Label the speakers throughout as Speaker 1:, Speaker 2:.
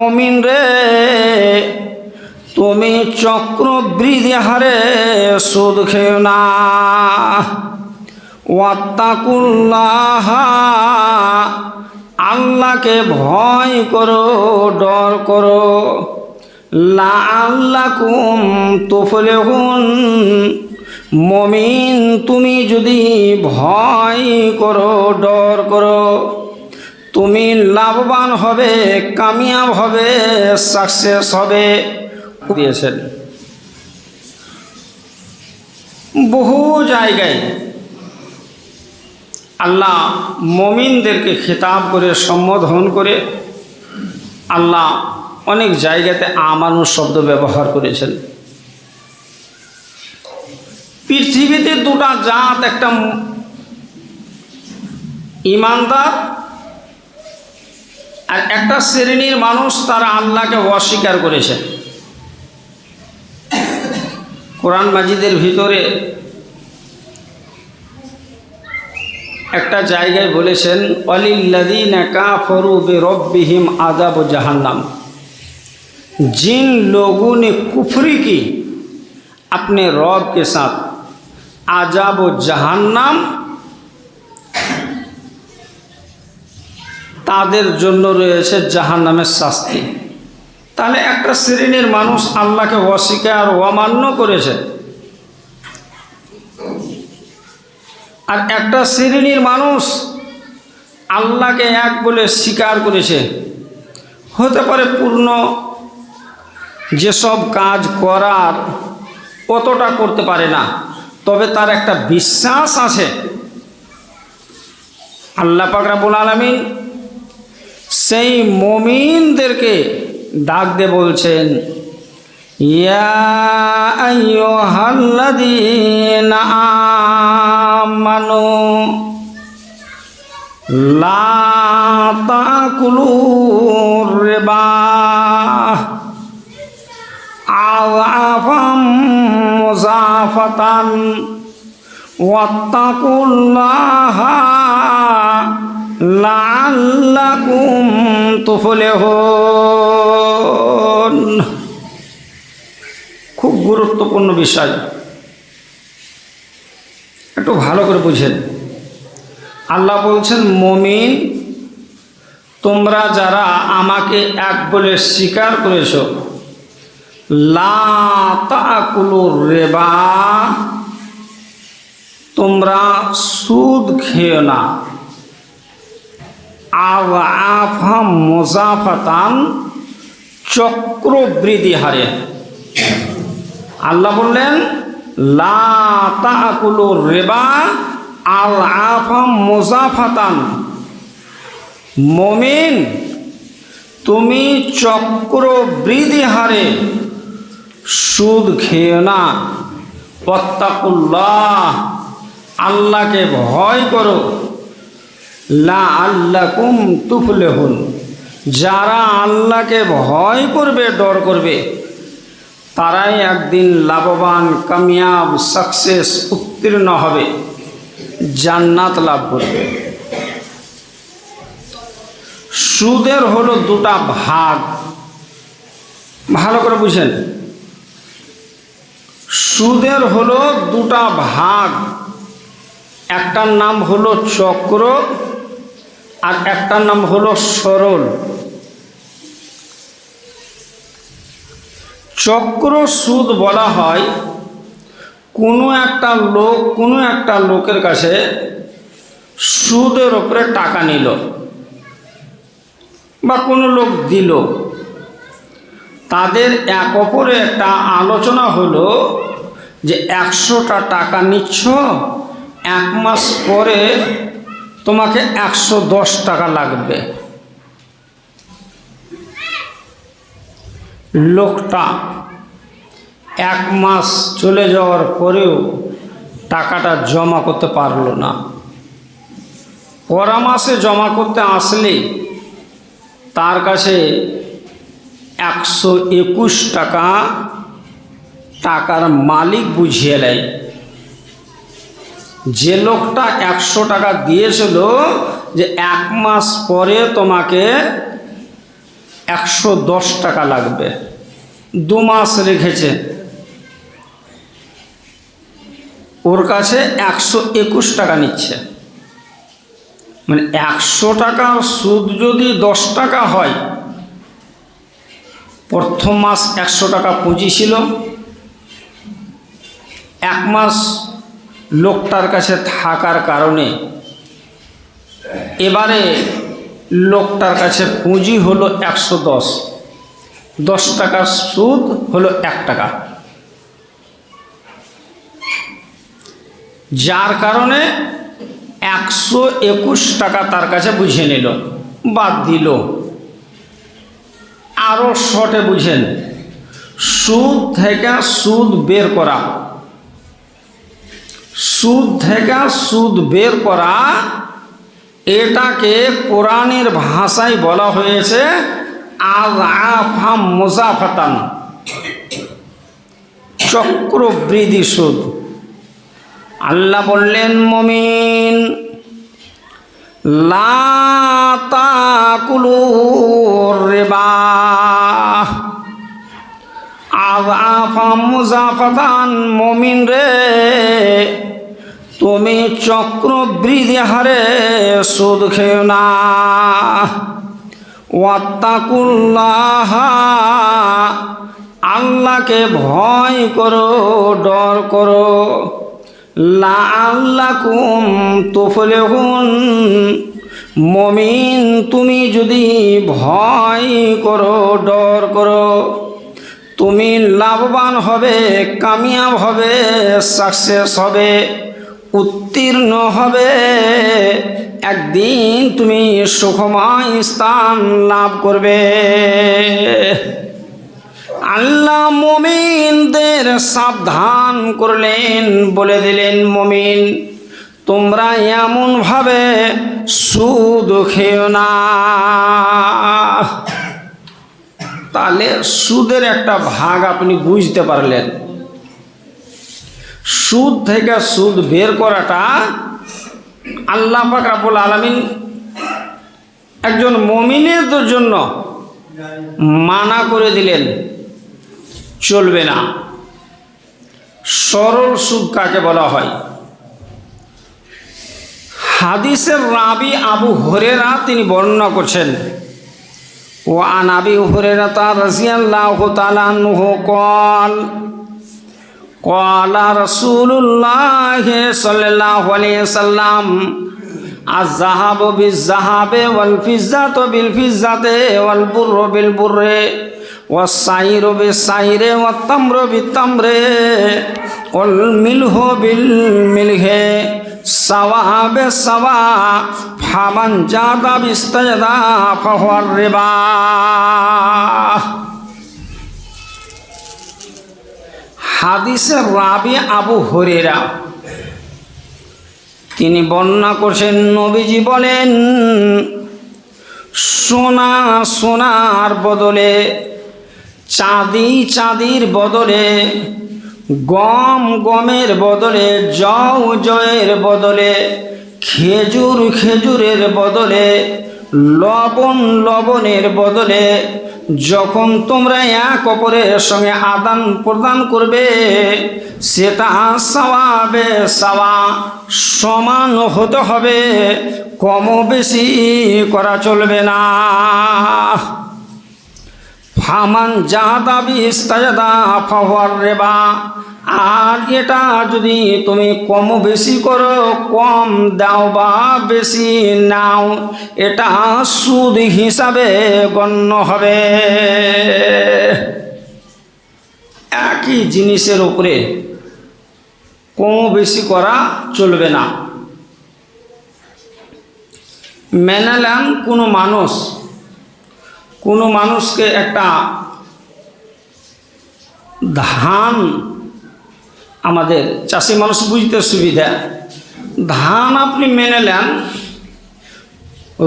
Speaker 1: মমিন রে, তুমি চক্রবৃদ্ধি হারে সুদ খেও না। ওয়াত্তাকুল্লাহ, আল্লাহকে ভয় করো, ডর করো। লা আল্লাকুম তুফলেহুন, মমিন তুমি যদি ভয় করো, ডর করো। তুমি লাভবান হবে, কামিয়াব হবে সাকসেস হবে। দিয়েছেন। বহু জায়গায় আল্লাহ মমিনদেরকে খেতাব করে, সম্বোধন করে আল্লাহ অনেক জায়গাতে আমানুষ শব্দ ব্যবহার করেছেন। পৃথিবীতে দুটা জাত, একটা ইমানদার আর একটা শ্রেণীর মানুষ তারা আল্লাহকে অস্বীকার করেছে কোরআন মাজিদের ভিতরে একটা জায়গায় বলেছেন অলিল্লাদিনা কাফরু বে রব্বিহিম আদাব জাহান্নাম जिन लोगों ने कुफरी की अपने रौब के साथ आजाब व जहान्नाम তাদের জন্য রয়েছে জাহান্নামের শাস্তি। তাহলে একটা শ্রেণির মানুষ আল্লাহকে অস্বীকার, অমান্য করেছে। আর একটা শ্রেণির মানুষ আল্লাহকে এক বলে স্বীকার করেছে। হতে পারে পূর্ণ যেসব কাজ করার অতটা করতে পারে না, তবে তার একটা বিশ্বাস আছে। আল্লাহ পাক রাবুল আলমিন সেই মমিনদেরকে ডাক দিয়ে বলছেন ইয়া আইয়ুহাল্লাযীনা আমানু লা তাকুলুর রিবা আযাফাম মুযাফাতান ওয়াত্তাকুল্লাহা লাআল্লাকুম তুফলিহুন। খুব গুরুত্বপূর্ণ বিষয়। একটু ভালো করে বুঝেন। আল্লাহ বলছেন, মমিন, তোমরা যারা আমাকে এক বলে স্বীকার করেছ লাকুলুর রেবা, তোমরা সুদ খেও না। আফা মোজাফাতান চক্রবৃদ্ধি হারে। আল্লাহ বললেন লাকুলো রেবা আল আফা মোজাফাতান। মমিন, তুমি চক্রবৃদ্ধি হারে সুদ খেয়ে না। পত্তাকুল্লাহ আল্লাহকে ভয় করো। লা আল্লাকুম তুফলেহুন। যারা আল্লাহকে ভয় করবে, ডর করবে, তারাই একদিন লাভবান, কামিয়াব, সাকসেস, উত্তীর্ণ হবে, জান্নাত লাভ করবে। সুদের হলো দুটা ভাগ। ভালো করে বুঝেন। সুদের হলো দুটা ভাগ। একটার নাম হলো চক্র আর একটার নাম হলো সরল। চক্র সুদ বলা হয়, কোনো একটা লোক, কোনো একটা লোকের কাছে সুদের ওপরে টাকা নিল বা কোনো লোক দিল। তাদের এক অপরে একটা আলোচনা হলো যে একশোটা টাকা নিচ্ছ, এক মাস পরে তোমাকে একশো দশ টাকা লাগবে। লোকটা এক মাস চলে যাওয়ার পরেও টাকাটা জমা করতে পারল না। পরা মাসে জমা করতে আসলে তার কাছে একশো একুশ টাকা টাকার মালিক বুঝিয়ে নেয় যে লোকটা একশো টাকা দিয়েছিল যে এক মাস পরে তোমাকে একশো দশ টাকা লাগবে। দু মাস রেখেছে। ওর কাছে একশো একুশ টাকা নিচ্ছে। মানে একশো টাকার সুদ যদি দশ টাকা হয়, প্রথম মাস একশো টাকা পুঁজি ছিল। এক মাস লোকটার কাছে থাকার কারণে এবারে লোকটার কাছে পুঁজি হলো একশো দশ। দশ টাকার সুদ হলো এক টাকা। যার কারণে একশো একুশ টাকা তার কাছে বুঝে নিল, বাদ দিল। আরও শর্টে বুঝেন, সুদ থেকে সুদ বের করা। সুদ থেকে সুদ বের করা, এটাকে কোরআনের ভাষায় বলা হয়েছে আফাম মুজাফাতান। চক্রবৃদ্ধি সুদ। আল্লাহ বললেন, মমিন লাকুলু রেবা। মুজাফাতান মমিন রে। তুমি চক্রবৃদ্ধি হারে সুদ খেও না। ওয়াত্তাকুল্লাহ, আল্লাহকে ভয় করো, ডর করো। লাল্লাকুম তুফলেহুন, মমিন, তুমি যদি ভয় করো, ডর করো। তুমি লাভবান হবে, কামিয়াব হবে সাকসেস হবে, উত্তীর্ণ হবে। একদিন তুমি সুখময় স্থান লাভ করবে। আল্লাহ মমিনদের সাবধান করলেন, বলে দিলেন মমিন, তোমরা এমনভাবে সুদ খেও না। তাহলে সুদের একটা ভাগ আপনি বুঝতে পারলেন। সুদ থেকে সুদ বের করাটা আল্লাহ পাক আলমিন একজন মমিনের জন্য মানা করে দিলেন। চলবে না। সরল সুদ কাকে বলা হয়? হাদিসের রাবি আবু হরেরা তিনি বর্ণনা করছেন وعن أبي هريرة رضي الله تعالى عنه قال قال رسول الله صلى الله عليه وسلم الذهب بالذهب والفزة بالفزة والبر بالبر والسعير بالسعير والتمر بالتمر والملح بالملح সওয়াবে সওয়া, ফামান জাদা বিস্তাজদা ফাহুয়ার রিবা। হাদিসে রাবি আবু হরেরা তিনি বর্ণনা করছেন, নবীজি বলেন, সোনা সোনার বদলে, চাঁদি চাঁদির বদলে গম গমের বদলে, জও জয়ের বদলে, খেজুর খেজুরের বদলে, লবণ লবণের বদলে, যখন তোমরা এক অপরের সঙ্গে আদান প্রদান করবে, সেটা সওয়াবে সওয়া, সমান হতে হবে কম বেশি করা চলবে না। ফামান জাহাদা বিস্তাজাদা ফাওয়ার রেবা। আর এটা যদি তুমি কম বেশি করো, কম দাও বা বেশি নাও, এটা সুদ হিসাবে গণ্য হবে। একই জিনিসের উপরে কম বেশি করা চলবে না। মেনালাম কোনো মানুষ কোনো মানুষকে একটা ধান আমাদের চাষি মানুষ বুঝতে সুবিধা। ধান আপনি মেনে নেন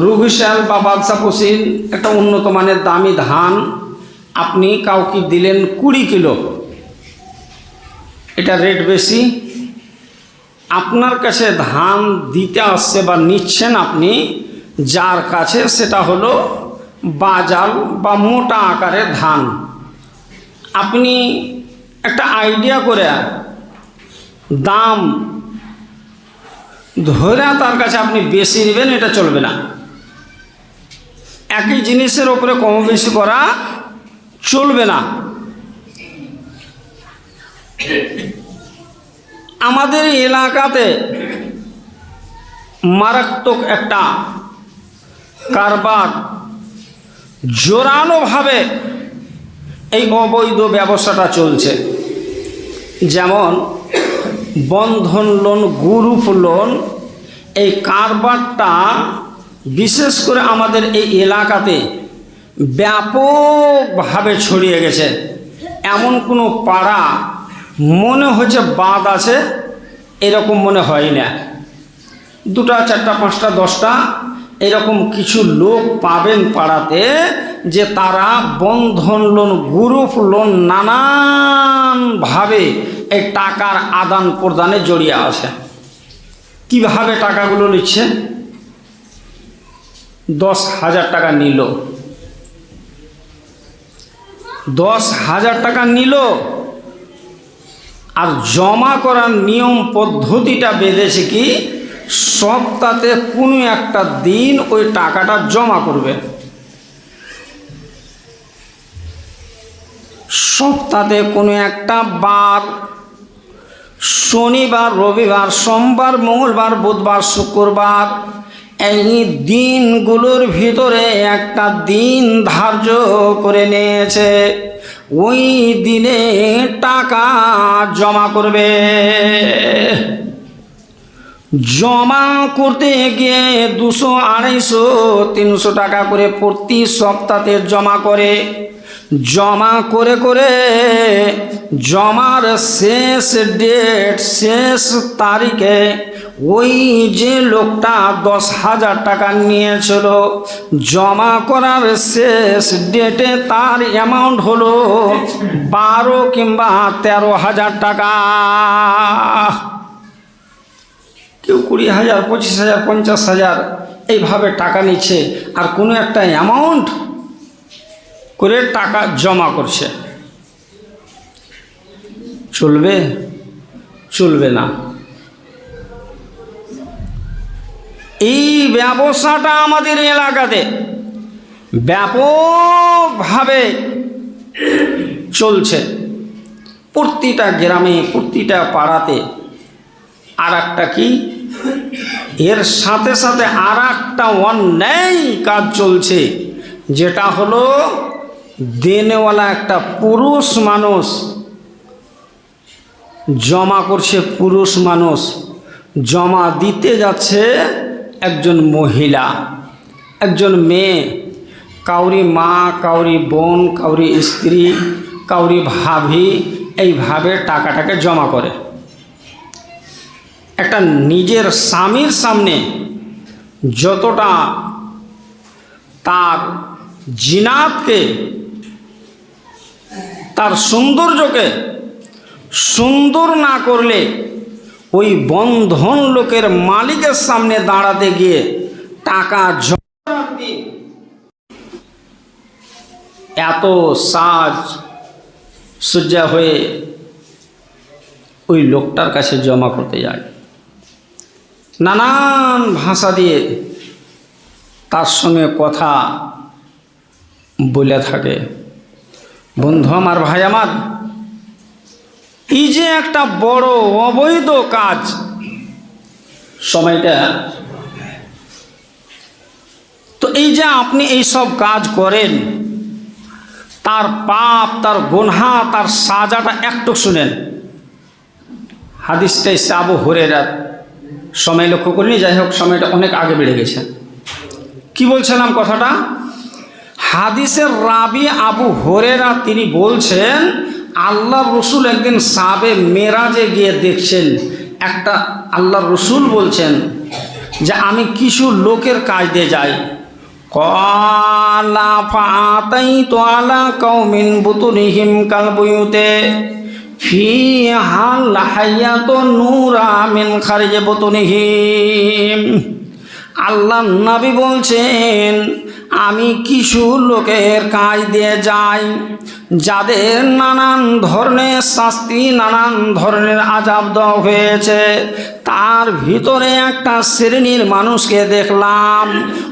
Speaker 1: রুভিশাল বা বাদশা পশিল একটা উন্নত মানের দামি ধান আপনি কাউকে দিলেন কুড়ি কিলো। এটা রেট বেশি। আপনার কাছে ধান দিতে আসছে বা নিচ্ছেন আপনি, যার কাছে সেটা হলো বাজাল বা মোটা আকারের ধান। আপনি একটা আইডিয়া করে দাম ধরে তার কাছে আপনি বেশি নেবেন, এটা চলবে না। একই জিনিসের ওপরে কম বেশি করা চলবে না। আমাদের এলাকাতে মারাত্মক একটা কারবার জোরালোভাবে এই অবৈধ ব্যবসাটা চলছে। যেমন বন্ধন লোন গ্রুপ লোন এই কারবারটা বিশেষ করে আমাদের এই এলাকাতে ব্যাপকভাবে ছড়িয়ে গেছে। এমন কোনো পাড়া মনে হচ্ছে বাদ আছে, এরকম মনে হয় না। দুটা, চারটা, পাঁচটা, দশটা এরকম কিছু লোক পাবেন পাড়াতে যে তারা বন্ধন লোন, গ্রুপ লোন নানানভাবে এই টাকার আদান প্রদানে জড়িয়ে আছে। কীভাবে টাকাগুলো নিচ্ছে? দশ হাজার টাকা নিল। দশ হাজার টাকা নিল। আর জমা করার নিয়ম পদ্ধতিটা বেঁধেছে কি? সপ্তাহে কোনো একটা দিন ওই টাকাটা জমা করবে। সপ্তাহে কোনো একটা বার, শনিবার, রবিবার, সোমবার, মঙ্গলবার, বুধবার, শুক্রবার, এই দিনগুলোর ভিতরে একটা দিন ধার্য করে নিয়েছে। ওই দিনে টাকা জমা করবে। জমা করতে গিয়ে দুশো আড়াইশো, তিনশো টাকা করে প্রতি সপ্তাহে জমা করে। জমা করে করে জমার শেষ ডেট, শেষ তারিখে ওই যে লোকটা দশ হাজার টাকা নিয়েছিল, জমা করার শেষ ডেটে তার অ্যামাউন্ট হলো বারো কিংবা তেরো হাজার টাকা। কুড়ি হাজার, পঁচিশ হাজার, পঞ্চাশ হাজার এইভাবে টাকা নিচ্ছে আর কোনো একটা অ্যামাউন্ট করে টাকা জমা করছে। চলবে? চলবে না। এই ব্যবসাটা আমাদের এলাকাতে ব্যাপকভাবে চলছে। প্রতিটা গ্রামে, প্রতিটা পাড়াতে আর একটা কি? এর সাথে সাথে আর একটা অন্যায় কাজ চলছে, যেটা হলো দেনেওয়ালা একটা পুরুষ মানুষ জমা করছে, পুরুষ মানুষ জমা দিতে যাচ্ছে একজন মহিলা, একজন মেয়ে। কাউরি মা, কাউরি বোন, কাউরি স্ত্রী, কাউরি ভাবি, এইভাবে টাকাটাকে জমা করে। একটা নিজের স্বামীর সামনে যতটা তার জিনাতকে, তার সৌন্দর্যকে সুন্দর না করলে ওই বন্ধন লোকের মালিকের সামনে দাঁড়াতে গিয়ে টাকা এত সাজ সজ্জা হয়ে ওই লোকটার কাছে জমা করতে যায়। নানান ভাষা দিয়ে তার সঙ্গে কথা বলে থাকে। বন্ধু আমার ভাই আমার, এই যে একটা বড় অবৈধ কাজ, সময়টা। তো এই যে আপনি এই সব কাজ করেন, তার পাপ, তার গুনহা, তার সাজাটা একটু শুনেন। হাদিসটাই এসে আবু হরেরা সময় লক্ষ্য করিনি, যাই হোক, সময়টা অনেক আগে বেড়ে গেছে। কি বলছিলাম কথাটা? হাদিসের রাবি আবু হরেরা তিনি বলছেন আল্লাহ রসুল একদিন সাবে মেরাজে গিয়ে দেখছেন, একটা আল্লাহ রসুল বলছেন যে, আমি কিছু লোকের কাজ দিয়ে যাই। কলা ফাতাই তো আলা কৌমিন বুতুরিহিম কাল আল্লাহ নবী বলছেন, আমি কিছু লোকের কাজ দিয়ে যাই, যাদের নানান ধরনের শাস্তি, নানান ধরনের আজাব দেওয়া হয়েছে। তার ভিতরে একটা শ্রেণির মানুষকে দেখলাম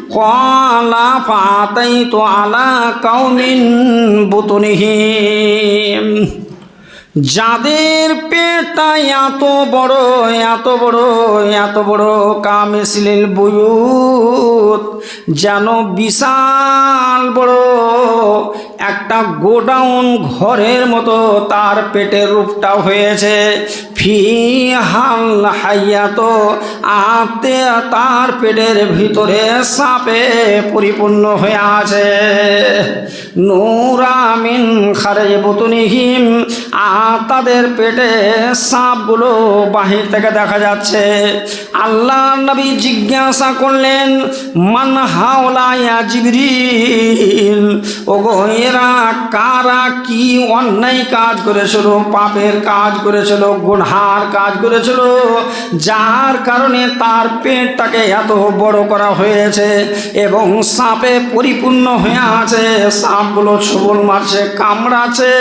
Speaker 1: কলা পাতাই তো আলা কাউমিন বুতনিহীন যাদের পেটটা এত বড় এত বড় এত বড় কামেসিলিল বুয়ুত, যেন বিশাল বড় একটা গোডাউন ঘরের মতো তার পেটের রূপটা হয়েছে। ফি হাল হাইয়াত আতে তার পেটের ভিতরে সাপে পরিপূর্ণ হয়ে আছে। নুরামিন খারে বতুনিহিম তাদের পেটে সাপগুলো বাহির থেকে দেখা যাচ্ছে। আল্লাহ নবী জিজ্ঞাসা করলেন, মান হাওলায়া জিবরিল? ওগো, এরা কারা কি অন্যায় কাজ করেছিল, পাপের কাজ করেছিল, গুনহার কাজ করেছিল, যার কারণে তার পেটটাকে এত বড় করা হয়েছে এবং সাপে পরিপূর্ণ হয়ে আছে। সাপগুলো ছবল মারছে, কামড়াচ্ছে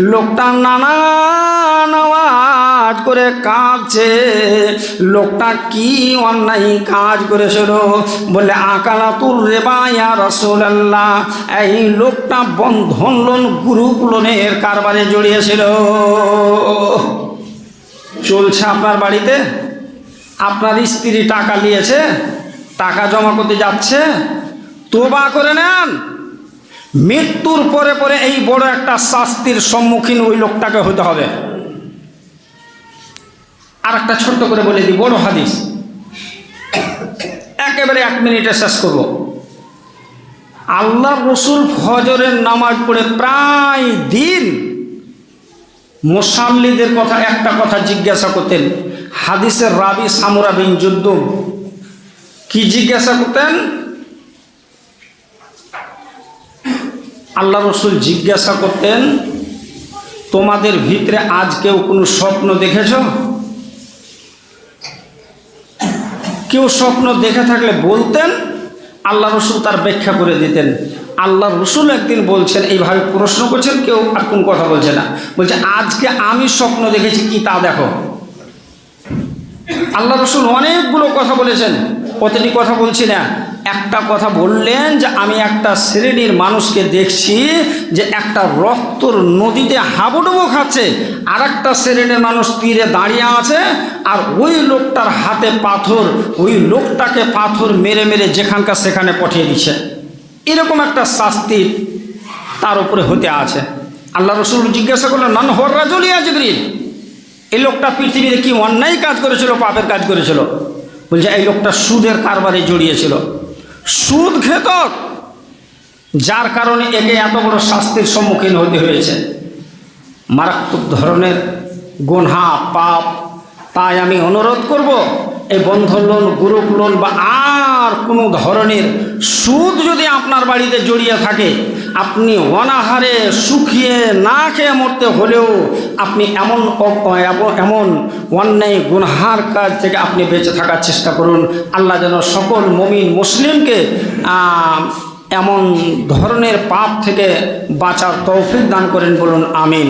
Speaker 1: লোকটা আওয়াজ করে কাঁদছে। লোকটা কি অন্যায় কাজ করেছিল? বলে আকালা আকালাতুর রেবায়া রসুল্লাহ এই লোকটা বন্ধন লোন, গ্রুপ লোনের কারবারে জড়িয়েছিল। চলছে আপনার বাড়িতে? আপনার স্ত্রী টাকা নিয়েছে, টাকা জমা করতে যাচ্ছে। তোবা করে নেন। মৃত্যুর পরে পরে এই বড় একটা শাস্তির সম্মুখীন ওই লোকটাকে হতে হবে। আর একটা ছোট্ট করে বলে দিই, বড় হাদিস। একেবারে এক মিনিটে শেষ করব। আল্লাহ রসুল ফজরের নামাজ পড়ে প্রায় দিন মোসাল্লিদের কথা একটা কথা জিজ্ঞাসা করতেন, হাদিসের রাবি সামুরা বিন যুদ্ধ কি জিজ্ঞাসা করতেন? আল্লাহ রসুল জিজ্ঞাসা করতেন, তোমাদের ভিতরে আজ কেউ কোনো স্বপ্ন দেখেছ? কেউ স্বপ্ন দেখে থাকলে বলতেন, আল্লাহ রসুল তার ব্যাখ্যা করে দিতেন। আল্লাহ রসুল একদিন বলছেন, এইভাবে প্রশ্ন করছেন, কেউ আর কোন কথা বলছে না। বলছে, আজকে আমি স্বপ্ন দেখেছি, কি তা দেখো? আল্লাহ রসুল অনেকগুলো কথা বলেছেন, প্রতিটি কথা বলছি না। একটা কথা বললেন যে আমি একটা শ্রেণির মানুষকে দেখছি যে একটা রক্তর নদীতে হাবুডুবো খাচ্ছে। আর একটা শ্রেণির মানুষ তীরে দাঁড়িয়ে আছে আর ওই লোকটার হাতে পাথর, ওই লোকটাকে পাথর মেরে মেরে যেখানকার সেখানে পাঠিয়ে দিচ্ছে। এরকম একটা শাস্তি তার উপরে হতে আছে। আল্লাহ রসুল জিজ্ঞাসা করলেন নান হর রাজলিয়া জিবরিল? এই লোকটা পৃথিবীতে কি অন্যায় কাজ করেছিল, পাপের কাজ করেছিল? বলছে, এই লোকটা সুদের কারবারে জড়িয়েছিল। সুদ খেত যার কারণে একে এত বড় শাস্তির সম্মুখীন হতে হয়েছে। মারাত্মক ধরনের গোনহা, পাপ, তাই আমি অনুরোধ করব, এই বন্ধন লোন, গ্রুপ লোন বা আর কোনো ধরনের সুদ যদি আপনার বাড়িতে জড়িয়ে থাকে আপনি অনাহারে শুকিয়ে না খেয়ে মরতে হলেও আপনি এমন এমন অন্যায় গুনহার কাজ থেকে আপনি বেঁচে থাকার চেষ্টা করুন। আল্লাহ যেন সকল মমিন মুসলিমকে এমন ধরনের পাপ থেকে বাঁচার তৌফিক দান করেন বলুন, আমিন।